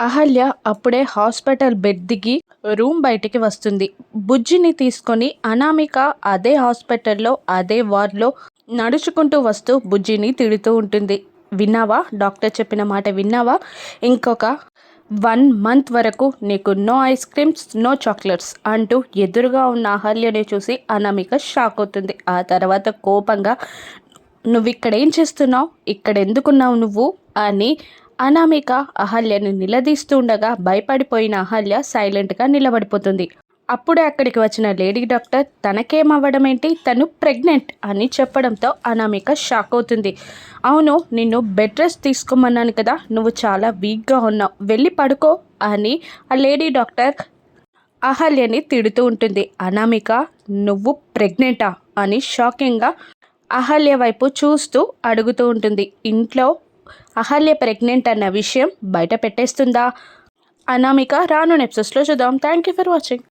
అహల్య అప్పుడే hospital bed దిగి room బయటికి వస్తుంది. బుజ్జిని తీసుకొని అనామిక అదే హాస్పిటల్లో అదే వార్డ్లో నడుచుకుంటూ వస్తూ బుజ్జిని తిడుతూ ఉంటుంది. విన్నావా? డాక్టర్ చెప్పిన మాట విన్నావా? ఇంకొక వన్ మంత్ వరకు నీకు no ice creams no chocolates అంటూ ఎదురుగా ఉన్న అహల్యని చూసి అనామిక షాక్ అవుతుంది. ఆ తర్వాత కోపంగా నువ్వు ఇక్కడ ఏం చేస్తున్నావు? ఇక్కడ ఎందుకున్నావు నువ్వు? అని అనామిక అహల్యను నిలదీస్తూ ఉండగా భయపడిపోయిన అహల్య సైలెంట్గా నిలబడిపోతుంది. అప్పుడే అక్కడికి వచ్చిన లేడీ డాక్టర్ తనకేమవ్వడం ఏంటి తను ప్రెగ్నెంట్ అని చెప్పడంతో అనామిక షాక్ అవుతుంది. అవును నిన్ను బెడ్ రెస్ట్ తీసుకోమన్నాను కదా నువ్వు చాలా వీక్గా ఉన్నావు. వెళ్ళి పడుకో అని ఆ లేడీ డాక్టర్ అహల్యని తిడుతూ ఉంటుంది. అనామిక నువ్వు ప్రెగ్నెంటా? అని షాకింగ్గా అహల్య వైపు చూస్తూ అడుగుతూ ఉంటుంది. ఇంట్లో అహల్య ప్రెగ్నెంట్ అన్న విషయం బయట పెట్టేస్తుందా? అనామిక రాను నెప్సెస్లో చూద్దాం. Thank you for watching